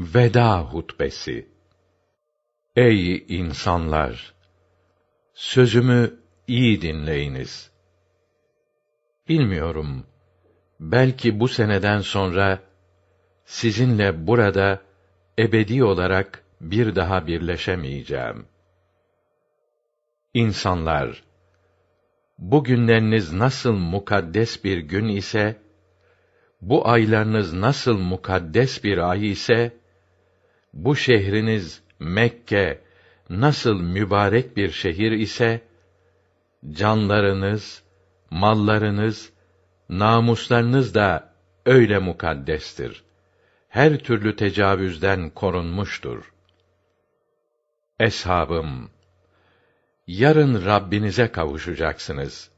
Veda hutbesi. Ey insanlar! Sözümü iyi dinleyiniz. Bilmiyorum, belki bu seneden sonra sizinle burada ebedi olarak bir daha birleşemeyeceğim. İnsanlar, bu günleriniz nasıl mukaddes bir gün ise, bu aylarınız nasıl mukaddes bir ay ise, bu şehriniz Mekke nasıl mübarek bir şehir ise canlarınız, mallarınız, namuslarınız da öyle mukaddestir. Her türlü tecavüzden korunmuştur. Eshabım, yarın Rabbinize kavuşacaksınız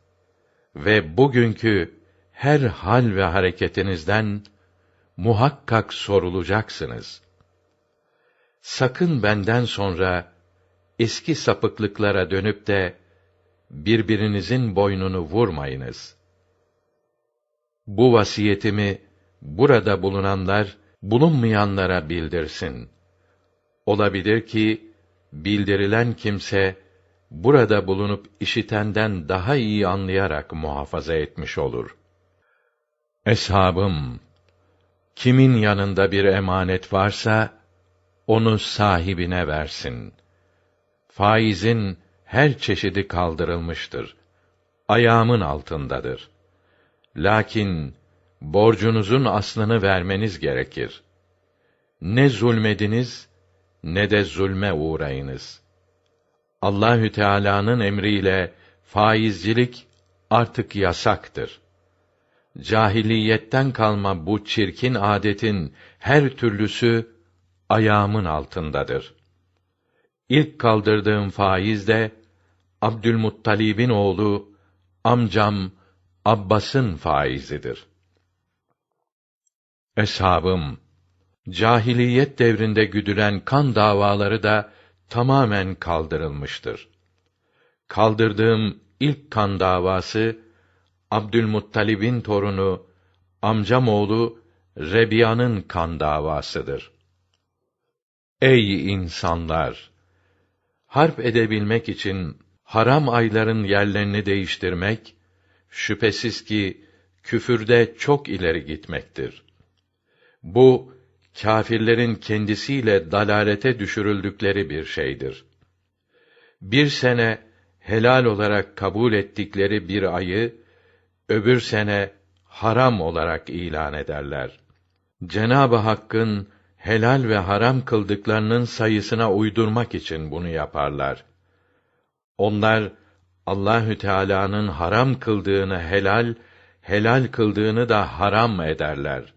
ve bugünkü her hal ve hareketinizden muhakkak sorulacaksınız. Sakın benden sonra eski sapıklıklara dönüp de birbirinizin boynunu vurmayınız. Bu vasiyetimi burada bulunanlar bulunmayanlara bildirsin. Olabilir ki bildirilen kimse burada bulunup işitenden daha iyi anlayarak muhafaza etmiş olur. Eshabım, kimin yanında bir emanet varsa onu sahibine versin. Faizin her çeşidi kaldırılmıştır. Ayağımın altındadır. Lakin borcunuzun aslını vermeniz gerekir. Ne zulmediniz ne de zulme uğrayınız. Allahü Teala'nın emriyle faizcilik artık yasaktır. Cahiliyetten kalma bu çirkin adetin her türlüsü ayağımın altındadır. İlk kaldırdığım faiz de Abdülmuttalib'in oğlu amcam Abbas'ın faizidir. Eshabım, cahiliyet devrinde güdülen kan davaları da tamamen kaldırılmıştır. Kaldırdığım ilk kan davası Abdülmuttalib'in torunu amcam oğlu Rebiya'nın kan davasıdır. Ey insanlar! Harp edebilmek için haram ayların yerlerini değiştirmek şüphesiz ki küfürde çok ileri gitmektir. Bu kâfirlerin kendisiyle dalalete düşürüldükleri bir şeydir. Bir sene helal olarak kabul ettikleri bir ayı öbür sene haram olarak ilan ederler. Cenab-ı Hakk'ın helal ve haram kıldıklarının sayısına uydurmak için bunu yaparlar. Onlar Allahü Teala'nın haram kıldığını helal, helal kıldığını da haram ederler.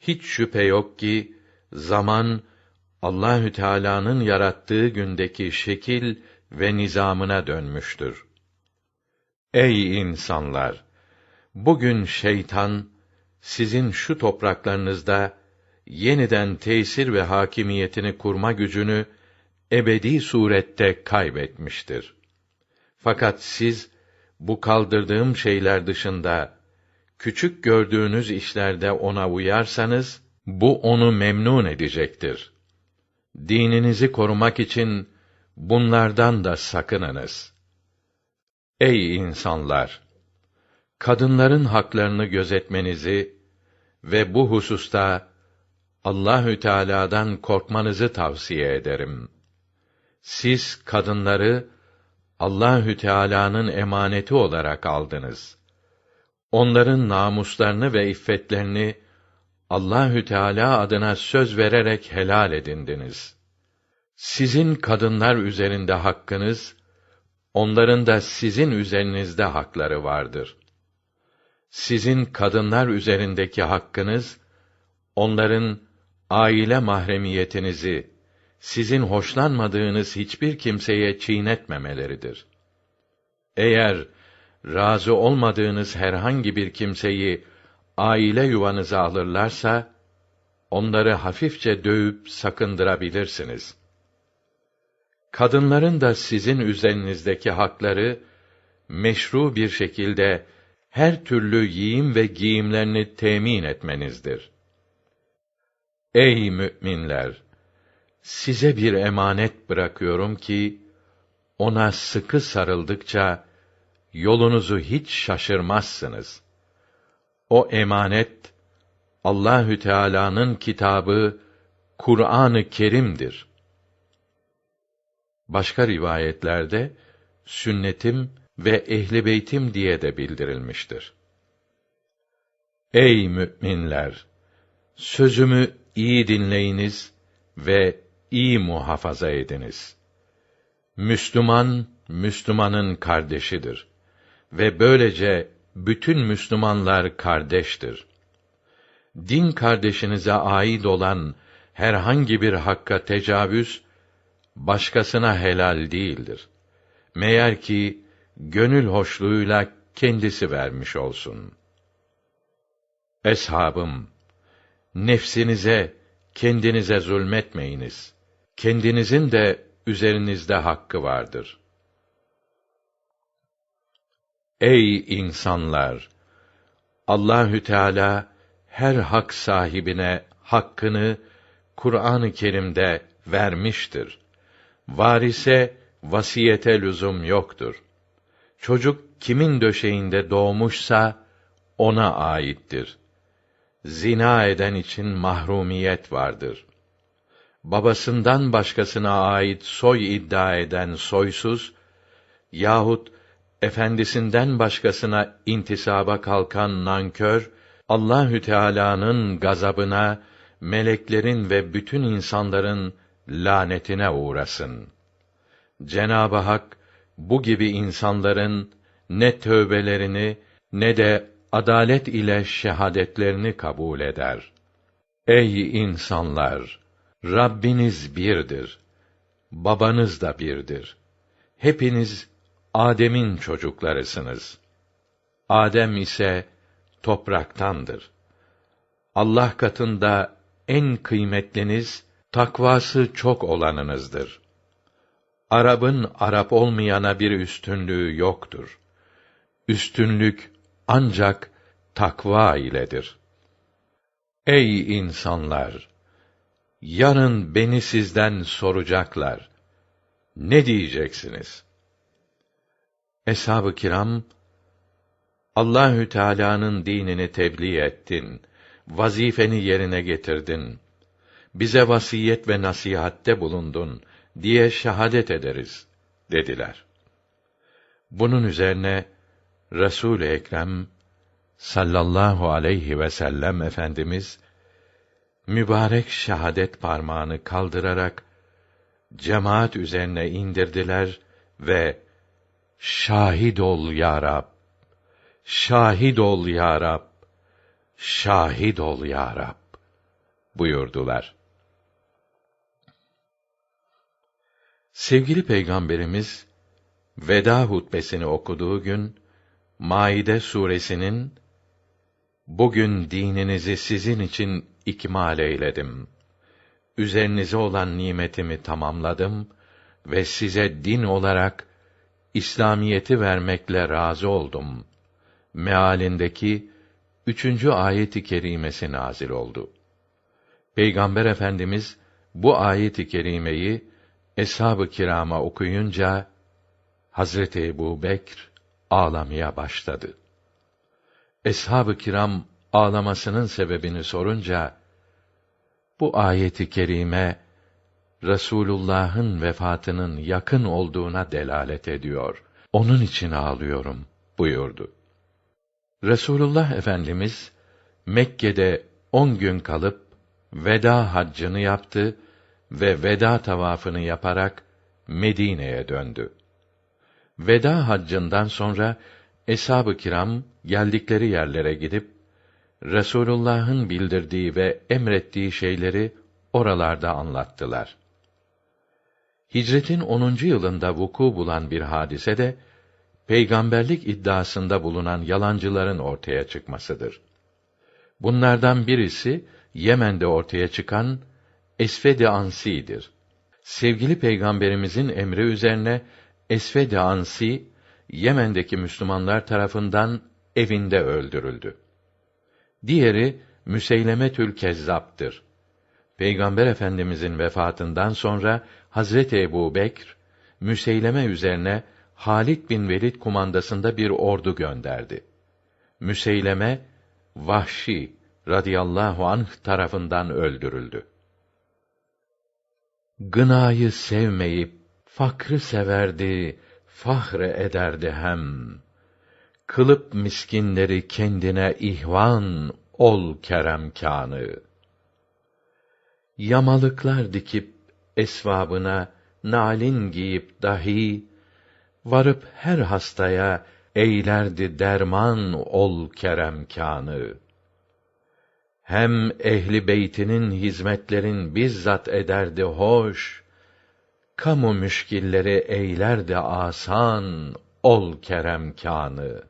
Hiç şüphe yok ki zaman Allahü Teala'nın yarattığı gündeki şekil ve nizamına dönmüştür. Ey insanlar! Bugün şeytan sizin şu topraklarınızda yeniden tesir ve hakimiyetini kurma gücünü ebedi surette kaybetmiştir. Fakat siz bu kaldırdığım şeyler dışında küçük gördüğünüz işlerde ona uyarsanız bu onu memnun edecektir. Dininizi korumak için bunlardan da sakınınız. Ey insanlar! Kadınların haklarını gözetmenizi ve bu hususta Allahü Teala'dan korkmanızı tavsiye ederim. Siz kadınları Allahü Teala'nın emaneti olarak aldınız. Onların namuslarını ve iffetlerini Allahü Teala adına söz vererek helal edindiniz. Sizin kadınlar üzerinde hakkınız, onların da sizin üzerinizde hakları vardır. Sizin kadınlar üzerindeki hakkınız, onların aile mahremiyetinizi sizin hoşlanmadığınız hiçbir kimseye çiğnetmemeleridir. Eğer razı olmadığınız herhangi bir kimseyi aile yuvanıza alırlarsa onları hafifçe dövüp sakındırabilirsiniz. Kadınların da sizin üzerinizdeki hakları meşru bir şekilde her türlü yiyim ve giyimlerini temin etmenizdir. Ey müminler! Size bir emanet bırakıyorum ki, ona sıkı sarıldıkça, yolunuzu hiç şaşırmazsınız. O emanet, Allahü Teala'nın kitabı Kur'an-ı Kerim'dir. Başka rivayetlerde sünnetim ve ehli beytim diye de bildirilmiştir. Ey müminler! Sözümü iyi dinleyiniz ve iyi muhafaza ediniz. Müslüman, Müslümanın kardeşidir ve böylece bütün Müslümanlar kardeştir. Din kardeşinize ait olan herhangi bir hakka tecavüz başkasına helal değildir. Meğer ki gönül hoşluğuyla kendisi vermiş olsun. Eshabım, nefsinize, kendinize zulmetmeyiniz. Kendinizin de üzerinizde hakkı vardır. Ey insanlar! Allahü Teala her hak sahibine hakkını Kur'an-ı Kerim'de vermiştir. Varise vasiyete lüzum yoktur. Çocuk kimin döşeğinde doğmuşsa ona aittir. Zina eden için mahrumiyet vardır. Babasından başkasına ait soy iddia eden soysuz yahut efendisinden başkasına intisaba kalkan nankör Allahü Teala'nın gazabına, meleklerin ve bütün insanların lanetine uğrasın. Cenab-ı Hak bu gibi insanların ne tövbelerini ne de adalet ile şehadetlerini kabul eder. Ey insanlar, Rabbiniz birdir. Babanız da birdir. Hepiniz Adem'in çocuklarısınız. Adem ise topraktandır. Allah katında en kıymetliniz takvası çok olanınızdır. Arap'ın Arap olmayana bir üstünlüğü yoktur. Üstünlük ancak takva iledir. Ey insanlar! Yarın beni sizden soracaklar. Ne diyeceksiniz? Eshab-ı kiram Allahü Teala'nın dinini tebliğ ettin. Vazifeni yerine getirdin. Bize vasiyet ve nasihatte bulundun diye şahadet ederiz dediler. Bunun üzerine Resul Ekrem sallallahu aleyhi ve sellem efendimiz mübarek şahadet parmağını kaldırarak cemaat üzerine indirdiler ve şahit ol ya Rab şahit ol ya Rab şahit ol ya Rab buyurdular. Sevgili Peygamberimiz veda hutbesini okuduğu gün Maide suresinin Bugün dininizi sizin için ikmal eyledim. Üzerinize olan nimetimi tamamladım ve size din olarak İslamiyeti vermekle razı oldum. Mealindeki üçüncü ayeti kerimesi nazil oldu. Peygamber Efendimiz bu ayeti kerimeyi eshab-ı kirama okuyunca Hazreti Ebu Bekr ağlamaya başladı. Eshab-ı kiram ağlamasının sebebini sorunca bu ayeti kerime Resulullah'ın vefatının yakın olduğuna delalet ediyor. Onun için ağlıyorum buyurdu. Resulullah Efendimiz Mekke'de on gün kalıp veda haccını yaptı ve veda tavafını yaparak Medine'ye döndü. Veda haccından sonra eshab-ı kiram geldikleri yerlere gidip Resulullah'ın bildirdiği ve emrettiği şeyleri oralarda anlattılar. Hicretin 10. yılında vuku bulan bir hadise de peygamberlik iddiasında bulunan yalancıların ortaya çıkmasıdır. Bunlardan birisi Yemen'de ortaya çıkan Esved-i Ansi'dir. Sevgili peygamberimizin emri üzerine Esved-i Ansi Yemen'deki Müslümanlar tarafından evinde öldürüldü. Diğeri Müseylemetül Kezzap'tır. Peygamber Efendimizin vefatından sonra Hazreti Ebu Bekr, Müseyleme üzerine Halid bin Velid kumandasında bir ordu gönderdi. Müseyleme, Vahşi radıyallahu anh tarafından öldürüldü. Gınayı sevmeyip fakrı severdi, fahre ederdi hem. Kılıp miskinleri kendine ihvan ol keremkânı. Yamalıklar dikip esvabına nalin giyip dahi varıp her hastaya eylerdi derman ol keremkânı. Hem ehli beytinin hizmetlerin bizzat ederdi hoş, kamu müşkilleri eylerdi asan ol keremkânı.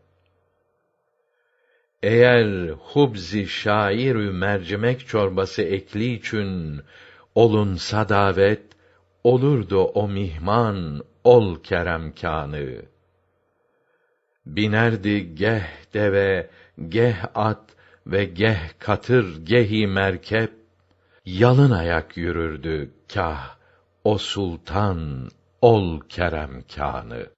Eğer hubzi şairü mercimek çorbası ekli için olunsa davet olurdu o mihman ol keremkânı. Binerdi geh deve, geh at ve geh katır gehi merkep, yalın ayak yürürdü kah o sultan ol keremkânı.